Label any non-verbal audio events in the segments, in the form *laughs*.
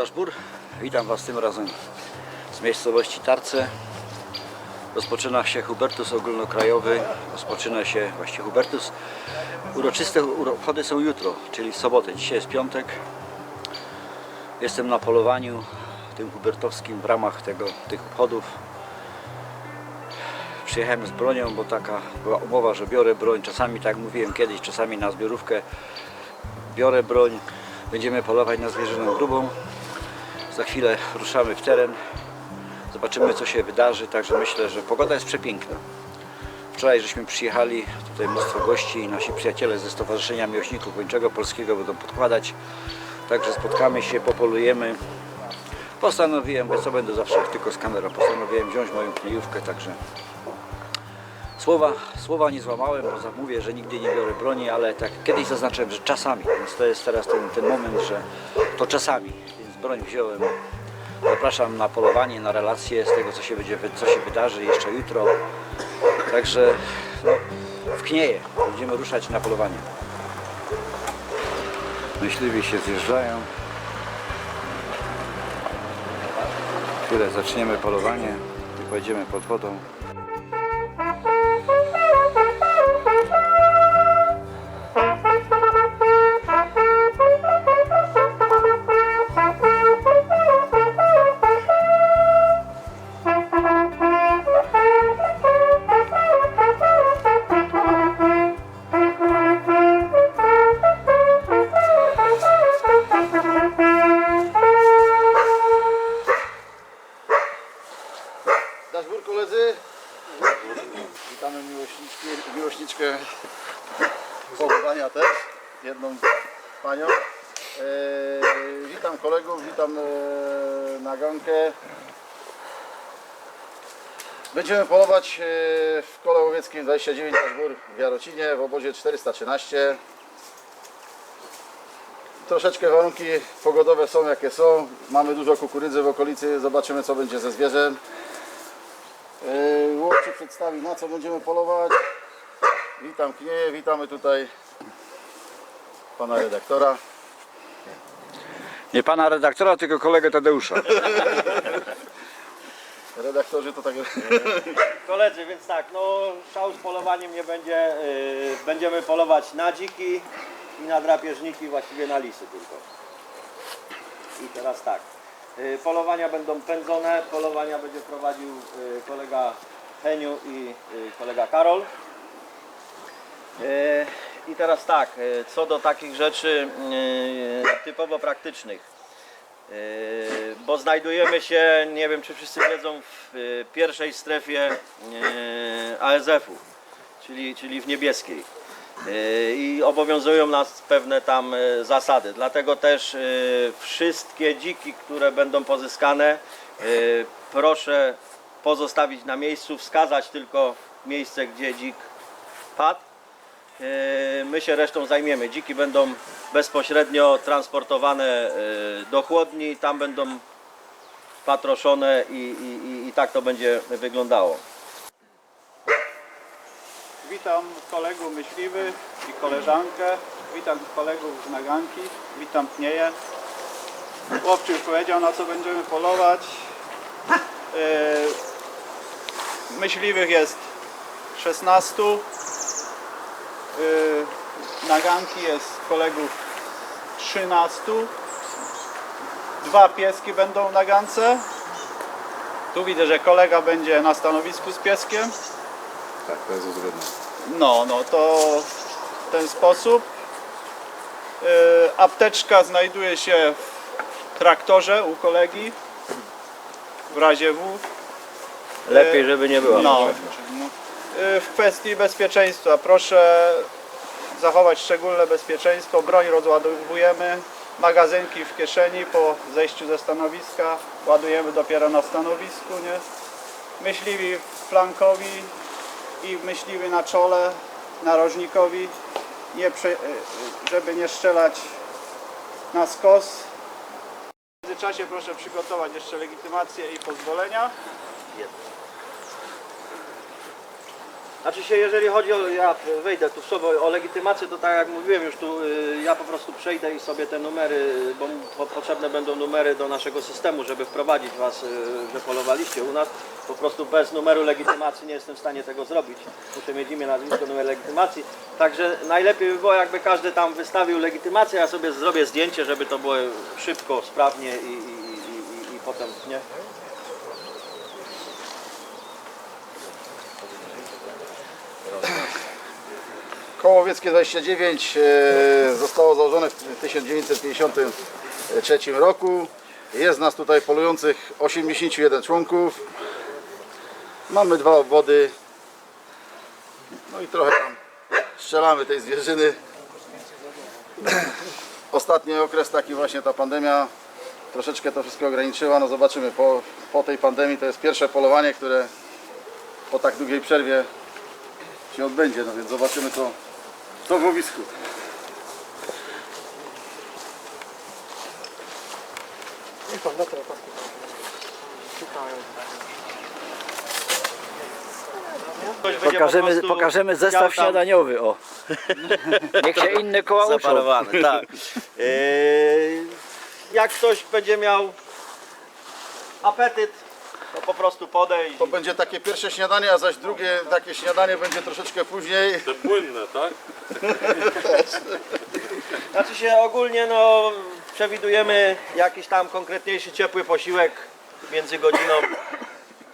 Daszbur. Witam Was tym razem z miejscowości Tarce. Rozpoczyna się Hubertus ogólnokrajowy. Rozpoczyna się właściwie Hubertus. Uroczyste uro- obchody są jutro, czyli w sobotę. Dzisiaj jest piątek. Jestem na polowaniu tym hubertowskim w ramach tego, tych obchodów. Przyjechałem z bronią, bo taka była umowa, że biorę broń. Czasami, tak jak mówiłem kiedyś, czasami na zbiorówkę biorę broń. Będziemy polować na zwierzynę grubą. Za chwilę ruszamy w teren. Zobaczymy co się wydarzy, także myślę, że pogoda jest przepiękna. Wczoraj żeśmy przyjechali, tutaj mnóstwo gości, nasi przyjaciele ze Stowarzyszenia Miłośników Gończego Polskiego będą podkładać. Także spotkamy się, popolujemy. Postanowiłem, bo co będę zawsze tylko z kamerą, postanowiłem wziąć moją kniejówkę, także Słowa, słowa nie złamałem, bo za- mówię, że nigdy nie biorę broni, ale tak kiedyś zaznaczyłem, że czasami, więc to jest teraz ten, ten moment, że to czasami, broń wziąłem. Zapraszam na polowanie, na relacje z tego, co się, będzie, co się wydarzy jeszcze jutro. Także no, w Knieje będziemy ruszać na polowanie. Myśliwi się zjeżdżają. Chwilę zaczniemy polowanie i pojedziemy pod wodą. Będziemy polować e, w kole łowieckim 29 Daszbur w Jarocinie w obozie 413. Troszeczkę warunki pogodowe są jakie są. Mamy dużo kukurydzy w okolicy, zobaczymy co będzie ze zwierzem. Yy, Łowczy przedstawi na co będziemy polować. Witam Knieje, witamy tutaj pana redaktora. Nie pana redaktora, tylko kolegę Tadeusza. *laughs* Redaktorzy to tak *laughs* Koledzy, więc tak, no szał z polowaniem nie będzie. Yy, będziemy polować na dziki i na drapieżniki, właściwie na lisy tylko. I teraz tak. Yy, polowania będą pędzone, polowania będzie prowadził yy, kolega Heniu i yy, kolega Karol. Yy, I teraz tak, yy, co do takich rzeczy yy, typowo praktycznych. Yy, bo znajdujemy się, nie wiem czy wszyscy wiedzą, w yy, pierwszej strefie yy, ASF-u, czyli, czyli w niebieskiej. I obowiązują nas pewne tam zasady. Dlatego też wszystkie dziki, które będą pozyskane, proszę pozostawić na miejscu, wskazać tylko miejsce, gdzie dzik padł. Yy, My się resztą zajmiemy. Dziki będą bezpośrednio transportowane yy, do chłodni, tam będą patroszone i, i, i, tak to będzie wyglądało. Witam kolegów myśliwych i koleżankę. Witam kolegów z naganki. Witam pnieje. Chłopczy już powiedział na co będziemy polować. Yy, myśliwych jest 16. Yy, naganki jest kolegów 13. Dwa pieski będą w nagance. Tu widzę, że kolega będzie na stanowisku z pieskiem. Tak, to jest uzgodnione. No, no to w ten sposób. Yy, apteczka znajduje się w traktorze u kolegi. W razie W. Lepiej, żeby nie było. No. Yy, w kwestii bezpieczeństwa proszę zachować szczególne bezpieczeństwo. Broń rozładowujemy. Magazynki w kieszeni po zejściu ze stanowiska. Ładujemy dopiero na stanowisku, nie? Myśliwi flankowi i myśliwy na czole, narożnikowi, nie prze, żeby nie strzelać na skos. W międzyczasie proszę przygotować jeszcze legitymację i pozwolenia. Znaczy się, jeżeli chodzi o, ja wejdę tu w o legitymację, to tak jak mówiłem już tu, y, ja po prostu przejdę i sobie te numery, bo potrzebne będą numery do naszego systemu, żeby wprowadzić Was, y, że polowaliście u nas. Po prostu bez numeru legitymacji nie jestem w stanie tego zrobić. Muszę mieć imię, nazwisko, numer legitymacji. Także najlepiej by było, jakby każdy tam wystawił legitymację, ja sobie zrobię zdjęcie, żeby to było szybko, sprawnie i, i, i, i, i potem, nie? Koło Łowieckie 29 e, zostało założone w 1953 roku. Jest nas tutaj polujących 81 członków. Mamy dwa obwody. No i trochę tam strzelamy tej zwierzyny. *clears throat* Ostatni okres taki właśnie ta pandemia troszeczkę to wszystko ograniczyła. No zobaczymy, po, po tej pandemii to jest pierwsze polowanie, które po tak długiej przerwie się odbędzie, no więc zobaczymy co, co w łowisku. Będzie po Pokażemy, pokażemy zestaw śniadaniowy, o. Niech się inne koła uczą. Zaparowany, tak. Yy, jak ktoś będzie miał apetyt, to po prostu podejść. To będzie takie pierwsze śniadanie, a zaś drugie takie śniadanie będzie troszeczkę później. Te płynne, tak? *laughs* Znaczy się ogólnie no przewidujemy jakiś tam konkretniejszy ciepły posiłek między godziną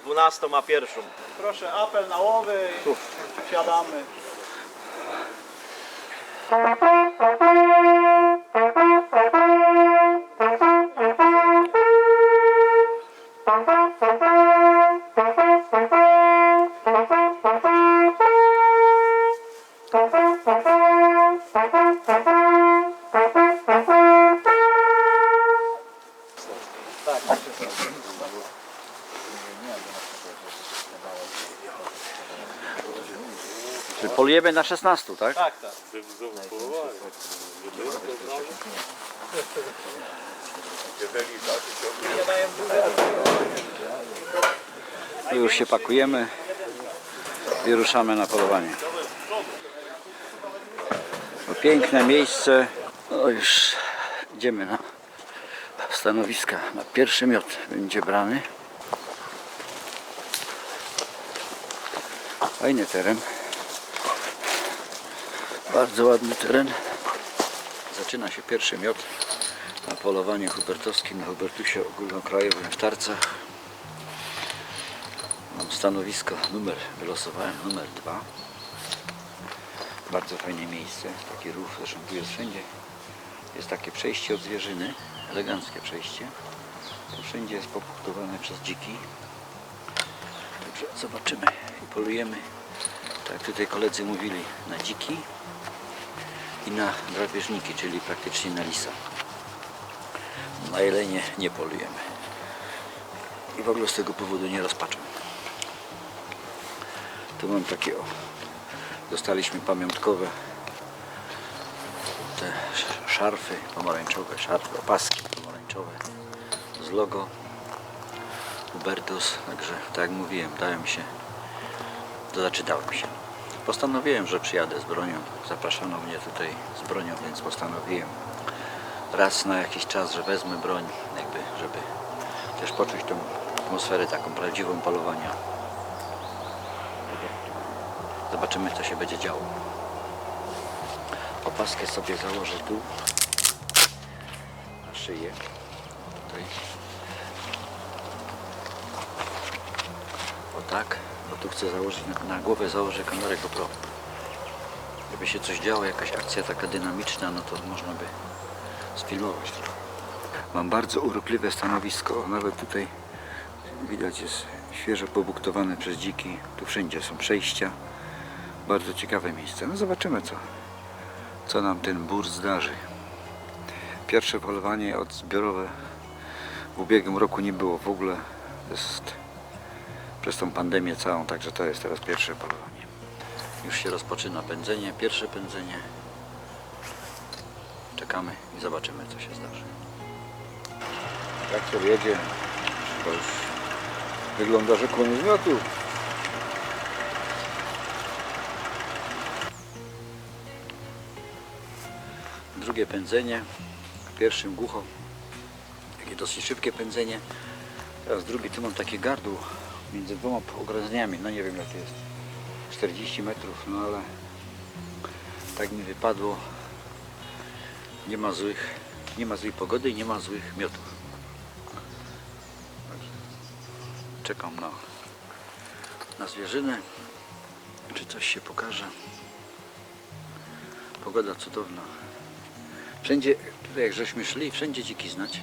12 a 1. Proszę apel na łowy i siadamy. Czyli *laughs* na 16, tak? Tak, tak. *laughs* Już się pakujemy i ruszamy na polowanie. No, piękne miejsce. No już idziemy na stanowiska. Na pierwszy miot będzie brany. Fajny teren. Bardzo ładny teren. Zaczyna się pierwszy miot na polowaniu hubertowskim na Hubertusie ogólnokrajowym w Tarcach. Mam stanowisko, numer, wylosowałem numer dwa. Bardzo fajne miejsce, taki rów, zresztą tu jest wszędzie. Jest takie przejście od zwierzyny, eleganckie przejście. To wszędzie jest popunktowane przez dziki. Także zobaczymy i polujemy, tak tutaj koledzy mówili, na dziki i na drapieżniki, czyli praktycznie na lisa. Na jelenie nie polujemy. I w ogóle z tego powodu nie rozpaczam. Tu mam takie o. Dostaliśmy pamiątkowe te sz- szarfy pomarańczowe, szarfy, opaski pomarańczowe z logo Hubertus, także tak jak mówiłem, dałem się, to znaczy dałem się. Postanowiłem, że przyjadę z bronią, zapraszano mnie tutaj z bronią, więc postanowiłem raz na jakiś czas, że wezmę broń, jakby, żeby też poczuć tą atmosferę taką prawdziwą polowania. Zobaczymy, co się będzie działo. Opaskę sobie założę tu na szyję. Tutaj. O tak, bo tu chcę założyć, na, na głowę założę kamerę GoPro. Gdyby się coś działo, jakaś akcja taka dynamiczna, no to można by sfilmować. Mam bardzo urokliwe stanowisko, nawet tutaj widać jest świeżo pobuktowane przez dziki. Tu wszędzie są przejścia. Bardzo ciekawe miejsce. No zobaczymy co, co nam ten bór zdarzy. Pierwsze polowanie odzbiorowe w ubiegłym roku nie było w ogóle. Jest przez tą pandemię całą, także to jest teraz pierwsze polowanie. Już się rozpoczyna pędzenie, pierwsze pędzenie. Czekamy i zobaczymy co się zdarzy. Traktor jedzie, chyba już wygląda, że koniec miotu. Drugie pędzenie, pierwszym głucho, takie dosyć szybkie pędzenie. Teraz drugi, tu mam takie gardło między dwoma ogrodzeniami, no nie wiem jak to jest, 40 metrów, no ale tak mi wypadło. Nie ma złych, nie ma złej pogody i nie ma złych miotów. Czekam na, na zwierzynę, czy coś się pokaże. Pogoda cudowna. Wszędzie, tutaj jak żeśmy szli, wszędzie dziki znać.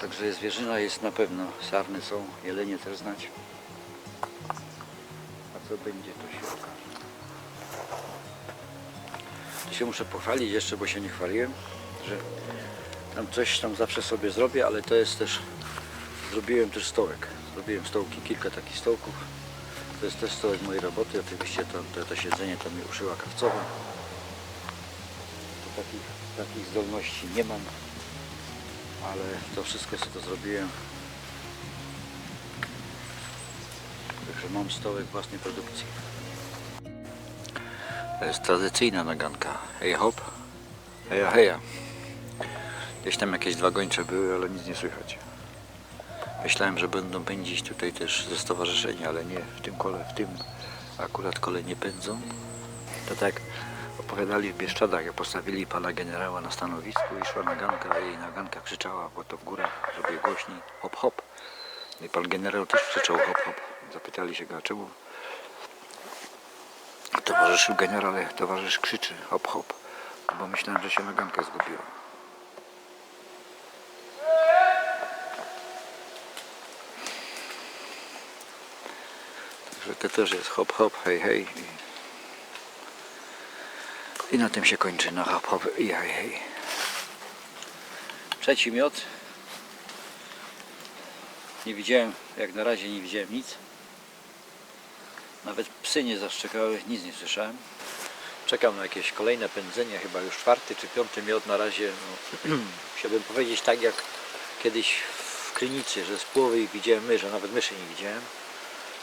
Także zwierzyna jest na pewno. Sarny są, jelenie też znać. A co będzie, to się okaże. Tu się muszę pochwalić jeszcze, bo się nie chwaliłem, że tam coś tam zawsze sobie zrobię, ale to jest też, zrobiłem też stołek. Zrobiłem stołki, kilka takich stołków. To jest też stołek mojej roboty. Oczywiście to, to, to siedzenie to mi uszyła kawcowa. Takich, takich zdolności nie mam, ale to wszystko sobie to zrobiłem. Także mam stołek własnej produkcji. To jest tradycyjna naganka. Hej hop, heja heja. Gdzieś tam jakieś dwa gończe były, ale nic nie słychać. Myślałem, że będą pędzić tutaj też ze stowarzyszenia, ale nie w tym kole, w tym akurat kole nie pędzą. To tak opowiadali w Bieszczadach, jak postawili pana generała na stanowisku i szła naganka, jej naganka krzyczała, bo to w górach, żeby głośniej, hop hop. No I pan generał też krzyczał hop hop. Zapytali się go, a czemu towarzyszu generale, towarzysz krzyczy hop hop, bo myślałem, że się naganka zgubiła. Także to też jest hop hop, hej hej. I, na tym się kończy, na hop hop. Trzeci miot. Nie widziałem, jak na razie nie widziałem nic. Nawet psy nie zaszczekały, nic nie słyszałem. Czekam na jakieś kolejne pędzenie, chyba już czwarty czy piąty miod na razie. No, *clears throat* chciałbym powiedzieć tak jak kiedyś w Krynicy, że z połowy ich widziałem a nawet myszy nie widziałem.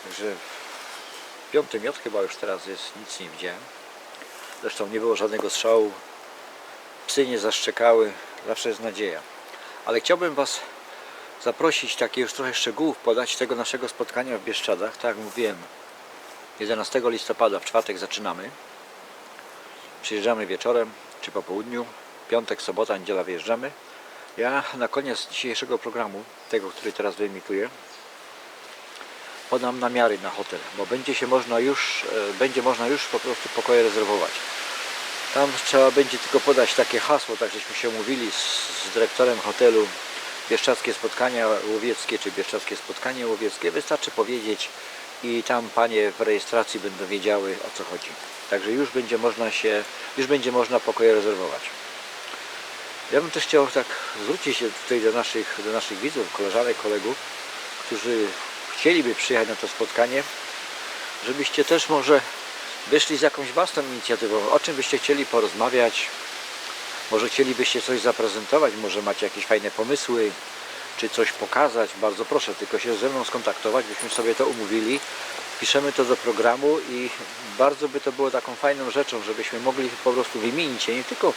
Także piąty miod chyba już teraz jest, nic nie widziałem. Zresztą nie było żadnego strzału. Psy nie zaszczekały, zawsze jest nadzieja. Ale chciałbym Was zaprosić, takie już trochę szczegółów podać tego naszego spotkania w Bieszczadach. Tak jak mówiłem, 11 listopada w czwartek zaczynamy. Przyjeżdżamy wieczorem czy po południu. Piątek, sobota, niedziela wyjeżdżamy. Ja na koniec dzisiejszego programu, tego, który teraz wyemituję, podam namiary na hotel, bo będzie się można już, e, będzie można już po prostu pokoje rezerwować. Tam trzeba będzie tylko podać takie hasło, tak żeśmy się umówili z, z dyrektorem hotelu Bieszczadzkie Spotkania Łowieckie, czy Bieszczadzkie Spotkanie Łowieckie. Wystarczy powiedzieć i tam panie w rejestracji będą wiedziały o co chodzi. Także już będzie można się, już będzie można pokoje rezerwować. Ja bym też chciał tak zwrócić się tutaj do naszych, do naszych widzów, koleżanek, kolegów, którzy chcieliby przyjechać na to spotkanie, żebyście też może wyszli z jakąś własną inicjatywą, o czym byście chcieli porozmawiać, może chcielibyście coś zaprezentować, może macie jakieś fajne pomysły, czy coś pokazać, bardzo proszę, tylko się ze mną skontaktować, byśmy sobie to umówili. Piszemy to do programu i bardzo by to było taką fajną rzeczą, żebyśmy mogli po prostu wymienić się nie tylko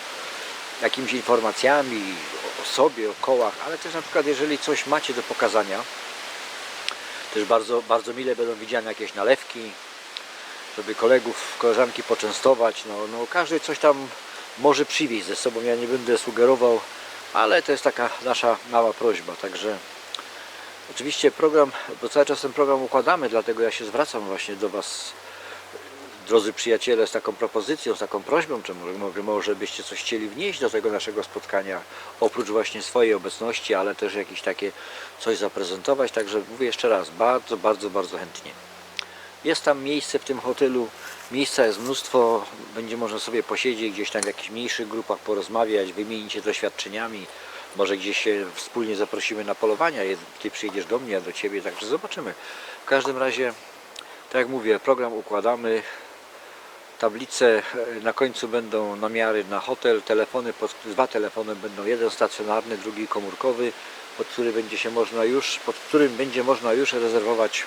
jakimiś informacjami o sobie, o kołach, ale też na przykład jeżeli coś macie do pokazania, też bardzo, bardzo mile będą widziane jakieś nalewki, żeby kolegów, koleżanki poczęstować. No, no każdy coś tam może przywieźć ze sobą, ja nie będę sugerował, ale to jest taka nasza mała prośba, także oczywiście program, bo cały czas ten program układamy, dlatego ja się zwracam właśnie do Was, drodzy przyjaciele, z taką propozycją, z taką prośbą, czy może, może, byście coś chcieli wnieść do tego naszego spotkania, oprócz właśnie swojej obecności, ale też jakieś takie coś zaprezentować, także mówię jeszcze raz, bardzo, bardzo, bardzo chętnie. Jest tam miejsce w tym hotelu, miejsca jest mnóstwo, będzie można sobie posiedzieć gdzieś tam w jakichś mniejszych grupach, porozmawiać, wymienić się doświadczeniami. Może gdzieś się wspólnie zaprosimy na polowania, ty przyjedziesz do mnie, ja do ciebie, także zobaczymy. W każdym razie, tak jak mówię, program układamy, tablice e, na końcu będą namiary na hotel, telefony, dwa telefony będą, jeden stacjonarny, drugi komórkowy, pod który będzie się można już, pod którym będzie można już rezerwować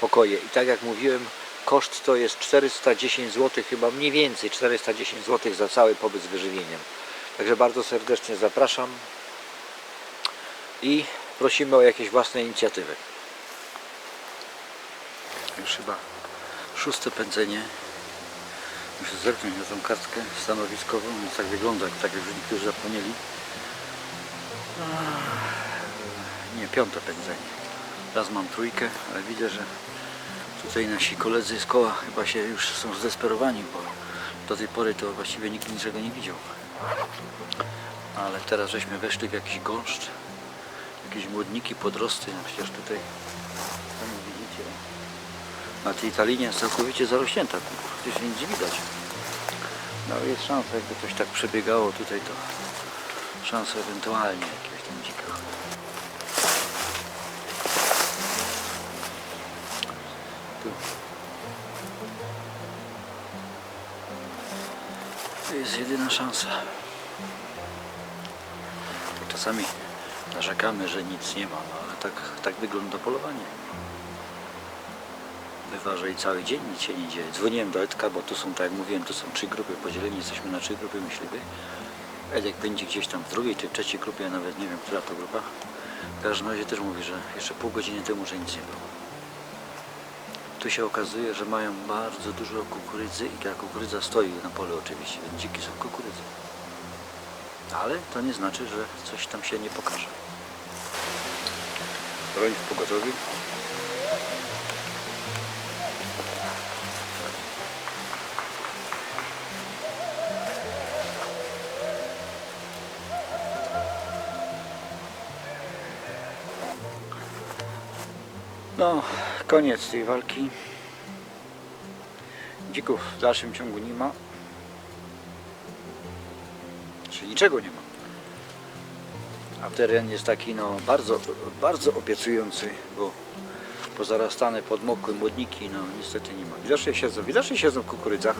pokoje. I tak jak mówiłem, Koszt to jest 410 zł, chyba mniej więcej 410 zł za cały pobyt z wyżywieniem. Także bardzo serdecznie zapraszam i prosimy o jakieś własne inicjatywy. Już chyba szóste pędzenie. Muszę zerknąć na tą kartkę stanowiskową, więc tak wygląda, tak już niektórzy zapomnieli. Nie, piąte pędzenie. Raz mam trójkę, ale widzę, że tutaj nasi koledzy z koła chyba się już są zdesperowani, bo do tej pory to właściwie nikt niczego nie widział. Ale teraz żeśmy weszli w jakiś gąszcz, jakieś młodniki, podrosty, no przecież tutaj na tej ta linia jest całkowicie zarośnięta, przecież nic widać. No jest szansa, jakby coś tak przebiegało tutaj, to szansa ewentualnie jakiegoś tam dzika. Tu. To jest jedyna szansa. Czasami narzekamy, że nic nie ma, no ale tak, tak wygląda polowanie. Bywa, że i cały dzień nic się nie dzieje. Dzwoniłem do Edka, bo tu są, tak jak mówiłem, tu są trzy grupy podzieleni, jesteśmy na trzy grupy myśliwych. Edek będzie gdzieś tam w drugiej czy trzeciej grupie, ja nawet nie wiem, która to grupa. W każdym razie też mówi, że jeszcze pół godziny temu, że nic nie było. Tu się okazuje, że mają bardzo dużo kukurydzy i ta kukurydza stoi na polu oczywiście, więc dziki są kukurydzy. Ale to nie znaczy, że coś tam się nie pokaże. Broń w. No, koniec tej walki. Dzików w dalszym ciągu nie ma. Czyli niczego nie ma. A teren jest taki no bardzo, bardzo obiecujący, bo pozarastane podmokłe młodniki, no niestety nie ma. Widocznie siedzą, widocznie siedzą w kukurydzach.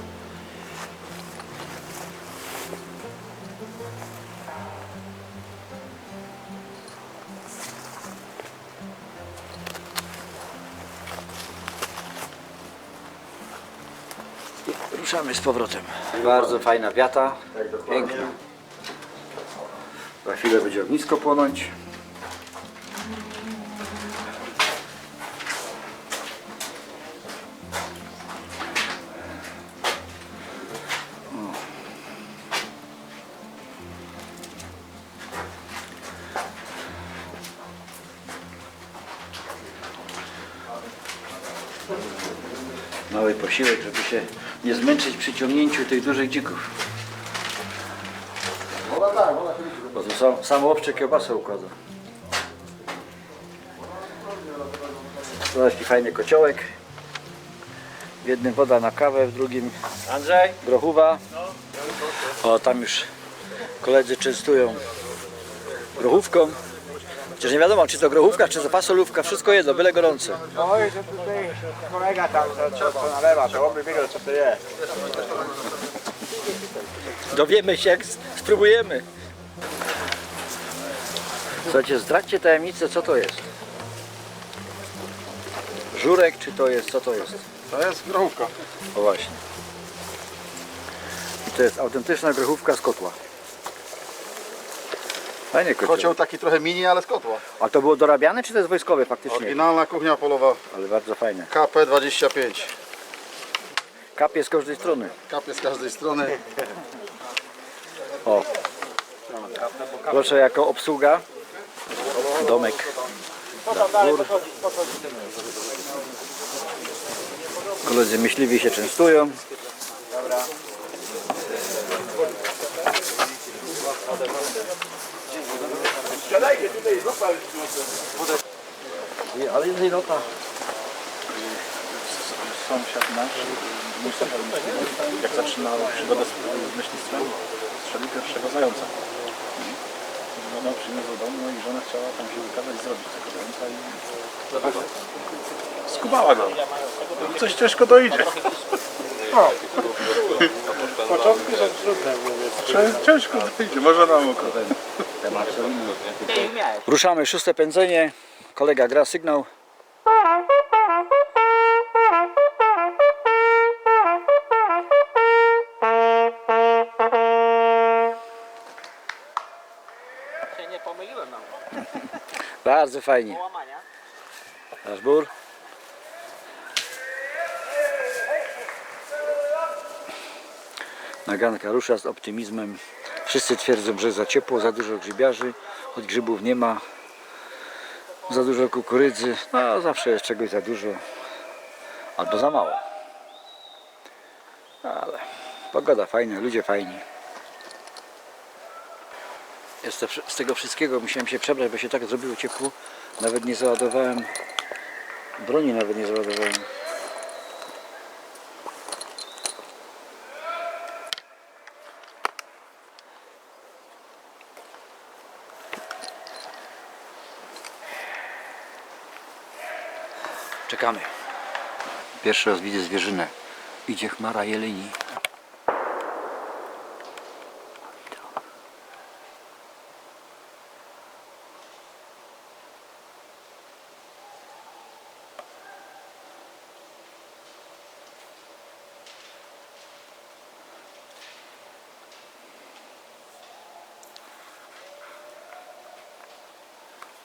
Ruszamy z powrotem. Bardzo fajna wiata, piękna. Za chwilę będzie ognisko płonąć. Mały posiłek, żeby się nie zmęczyć przy ciągnięciu tych dużych dzików. Woda tak, woda. Bo tu sam, sam łowczy kiełbasę układa. To taki fajny kociołek. W jednym woda na kawę, w drugim Andrzej? grochówa. O, tam już koledzy częstują grochówką. Chociaż nie wiadomo, czy to grochówka, czy to fasolówka, wszystko jedno, byle gorące. Oj, to tutaj kolega tam, co, co nalewa, to on by wiedział co to jest. Dowiemy się, jak spróbujemy. Słuchajcie, zdradźcie tajemnicę, co to jest. Żurek, czy to jest, co to jest? To jest grochówka. O właśnie. I to jest autentyczna grochówka z kotła. Fajnie kocioł. Taki trochę mini, ale z kotła. A to było dorabiane, czy to jest wojskowe faktycznie? Oryginalna kuchnia polowa Ale bardzo fajne. KP25. Kapie z każdej strony. Kapie z każdej strony. O. Proszę jako obsługa. Domek. Dwór. Koledzy myśliwi się częstują. I- Ale jest nota. sąsiad nasz, jak zaczynał przygodę z z myślistwem, strzelił pierwszego zająca. Żona przyniósł do domu no i żona chciała tam się wykazać zrobić tego zająca i skubała go. Coś ciężko dojdzie. Początki rzecz trudne, mówię. Cię- Ciężko dojdzie, może na oko. *laughs* Ruszamy, szóste pędzenie. Kolega gra sygnał. Nie pomyliłem. Bardzo fajnie. Połamania. Nasz bur. Naganka rusza z optymizmem. Wszyscy twierdzą, że za ciepło, za dużo grzybiarzy, choć grzybów nie ma. Za dużo kukurydzy, no zawsze jest czegoś za dużo. Albo za mało. Ale pogoda fajna, ludzie fajni. Z tego wszystkiego musiałem się przebrać, bo się tak zrobiło ciepło. Nawet nie załadowałem broni, nawet nie załadowałem. Czekamy. Pierwszy raz widzę zwierzynę. Idzie chmara jeleni.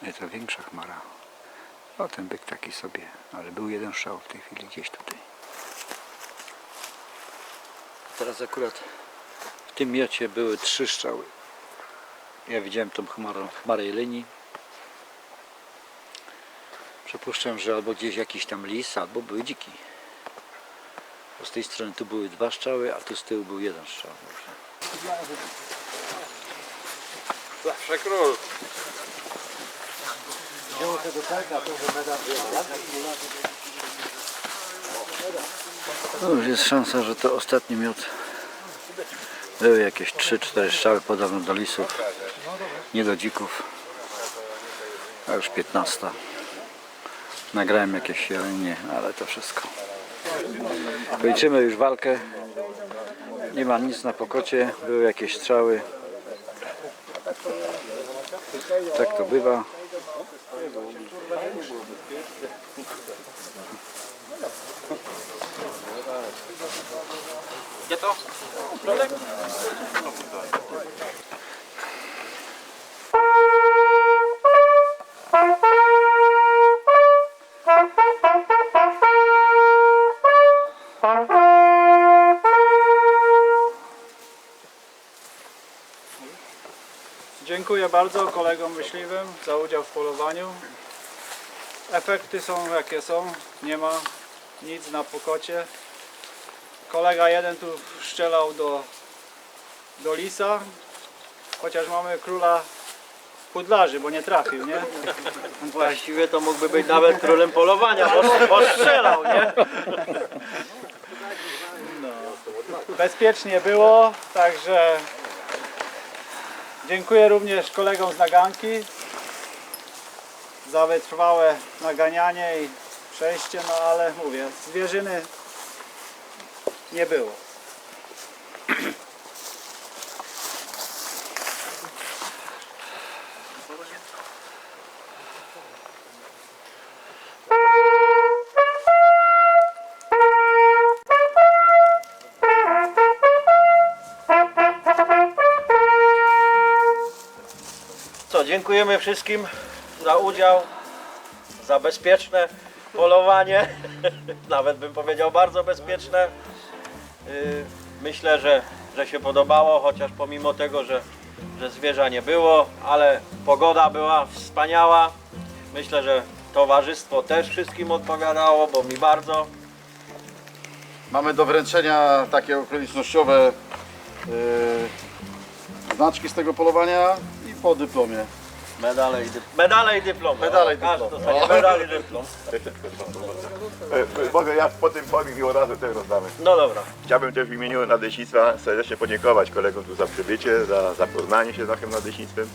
Nie, to większa chmara. O, ten byk taki sobie, ale był jeden strzał w tej chwili gdzieś tutaj. Teraz akurat w tym miocie były trzy strzały. Ja widziałem tą chmarą, chmarę jeleni. Przypuszczam, że albo gdzieś jakiś tam lis, albo były dziki. Bo z tej strony tu były dwa strzały, a tu z tyłu był jeden strzał. Zawsze król. No już jest szansa, że to ostatni miód. Były jakieś 3-4 strzały podobno do lisów, nie do dzików. A już 15. Nagrałem jakieś jelenie, ale to wszystko. Kończymy już walkę. Nie ma nic na pokocie, były jakieś strzały. Tak to bywa. Dziękuję bardzo kolegom myśliwym za udział w polowaniu. Efekty są jakie są, nie ma nic na pokocie. Kolega jeden tu strzelał do, do lisa, chociaż mamy króla pudlarzy, bo nie trafił, nie? Właściwie to mógłby być nawet królem polowania, bo, bo strzelał, nie? Bezpiecznie było, także dziękuję również kolegom z naganki za wytrwałe naganianie i przejście, no ale mówię, zwierzyny nie było. Co, dziękujemy wszystkim za udział, za bezpieczne polowanie. *laughs* Nawet bym powiedział bardzo bezpieczne. Yy, Myślę, że, że się podobało, chociaż pomimo tego, że, że zwierza nie było, ale pogoda była wspaniała. Myślę, że towarzystwo też wszystkim odpowiadało, bo mi bardzo. Mamy do wręczenia takie okolicznościowe yy, znaczki z tego polowania i po dyplomie. Medale i, dyp- medale i dyplom. Medale i Każdy dyplom. dostanie medal i dyplom. E, Mogę ja po tym powiem i od razu też rozdamy. No dobra. Chciałbym też w imieniu Nadleśnictwa serdecznie podziękować kolegom tu za przybycie, za zapoznanie się z naszym Nadleśnictwem.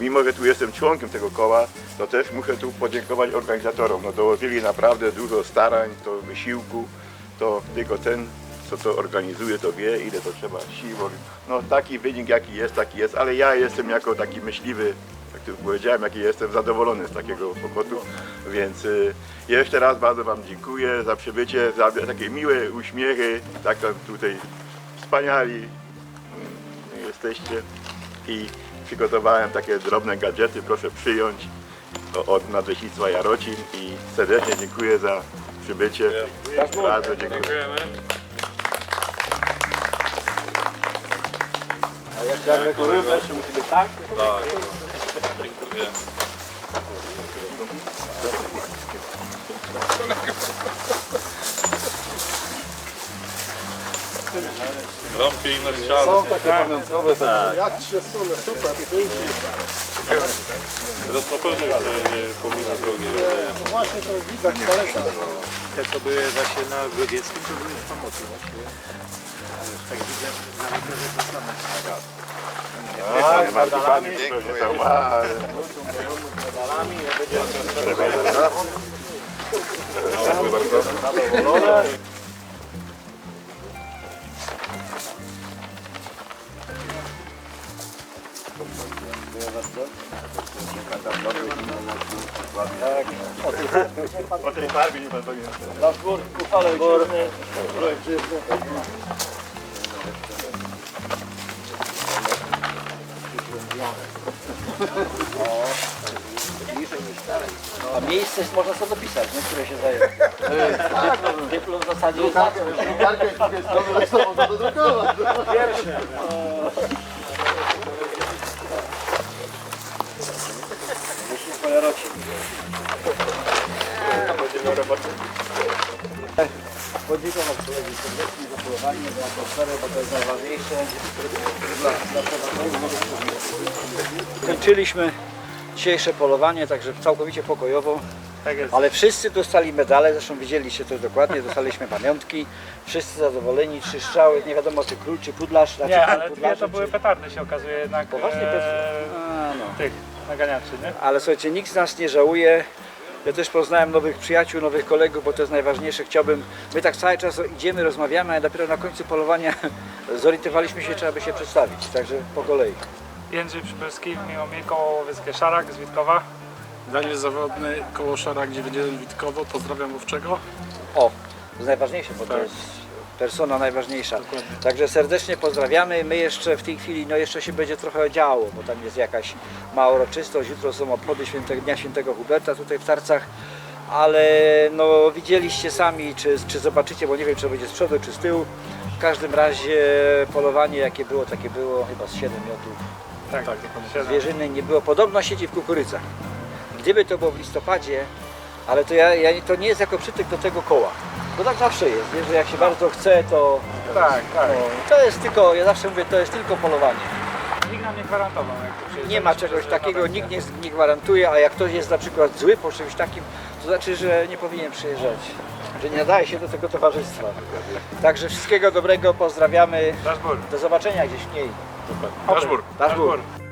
Mimo, że tu jestem członkiem tego koła, to też muszę tu podziękować organizatorom. No, dołożyli naprawdę dużo starań, to wysiłku, to tylko ten, co to organizuje, to wie, ile to trzeba sił. No taki wynik jaki jest, taki jest, ale ja jestem jako taki myśliwy, tu powiedziałem, jaki jestem zadowolony z takiego pochodu, więc y, jeszcze raz bardzo Wam dziękuję za przybycie, za takie miłe uśmiechy, tak tutaj wspaniali mm, jesteście i przygotowałem takie drobne gadżety, proszę przyjąć od Nadleśnictwa Jarocin i serdecznie dziękuję za przybycie. Bardzo dziękuję. Dziękujemy. A jak jak dekorujemy, jeszcze musi być tak? Tak. Dziękuję. Rąbki i na ścianę. Są takie pamiątkowe. Teraz na pewno już nie pomina drogi. Te co były właśnie na Grodzieckim, to były w pomocy właśnie. Tak widzę, na rowerze to samo. Tak, Marcin, pewnie tam ma, ale- O tej farbie nie pan powinien. Nasz gór, uchwalę gór. A miejsce można sobie dopisać, nie? które się zajęło. Dyplom, dyplom w zasadzie jest na. Drukarkę strony, jest to można dodrukować. Wyszli po jarocie. Podziękować kolegi serdecznie za polowanie, za atmosferę, bo to jest najważniejsze. Dla. Kończyliśmy dzisiejsze polowanie, także całkowicie pokojowo. Tak. Ale wszyscy dostali medale, zresztą widzieliście to dokładnie, dostaliśmy pamiątki. Wszyscy zadowoleni, trzy strzały, nie wiadomo czy król, czy pudlarz. znaczy Nie, ale dwie to były petardy się okazuje jednak Poważnie, e, A, no. tych naganiaczy, nie? Ale słuchajcie, nikt z nas nie żałuje. Ja też poznałem nowych przyjaciół, nowych kolegów, bo to jest najważniejsze. Chciałbym, my tak cały czas idziemy, rozmawiamy, a dopiero na końcu polowania *laughs* zorientowaliśmy się, trzeba by się przedstawić. Także po kolei. Jędrzej Przybyski, miło mi, koło łowieckie Szarak z Witkowa. Daniel Zawodny, koło Szarak 91 Witkowo, pozdrawiam Łowczego. O, to jest najważniejsze, bo to jest persona najważniejsza. Także serdecznie pozdrawiamy. My jeszcze w tej chwili, no jeszcze się będzie trochę działo, bo tam jest jakaś mała uroczystość. Jutro są obchody świętego, Dnia Świętego Huberta tutaj w Tarcach. Ale no widzieliście sami, czy, czy zobaczycie, bo nie wiem, czy to będzie z przodu, czy z tyłu. W każdym razie polowanie jakie było, takie było, chyba z 7 miotów. Tak, tak. Zwierzyny nie było. Podobno siedzi w kukurydzach. Gdyby to było w listopadzie, ale to, ja, ja, to nie jest jako przytyk do tego koła. Bo tak zawsze jest, nie? że jak się bardzo chce, to Tak, tak. no, to jest tylko, ja zawsze mówię, to jest tylko polowanie. Nikt nam nie gwarantował. Jak Nie ma czegoś takiego, nikt nie, nie gwarantuje, a jak ktoś jest na przykład zły po czymś takim, to znaczy, że nie powinien przyjeżdżać, że nie nadaje się do tego towarzystwa. Także wszystkiego dobrego, pozdrawiamy, do zobaczenia gdzieś mniej. Daszbur. Dashbur.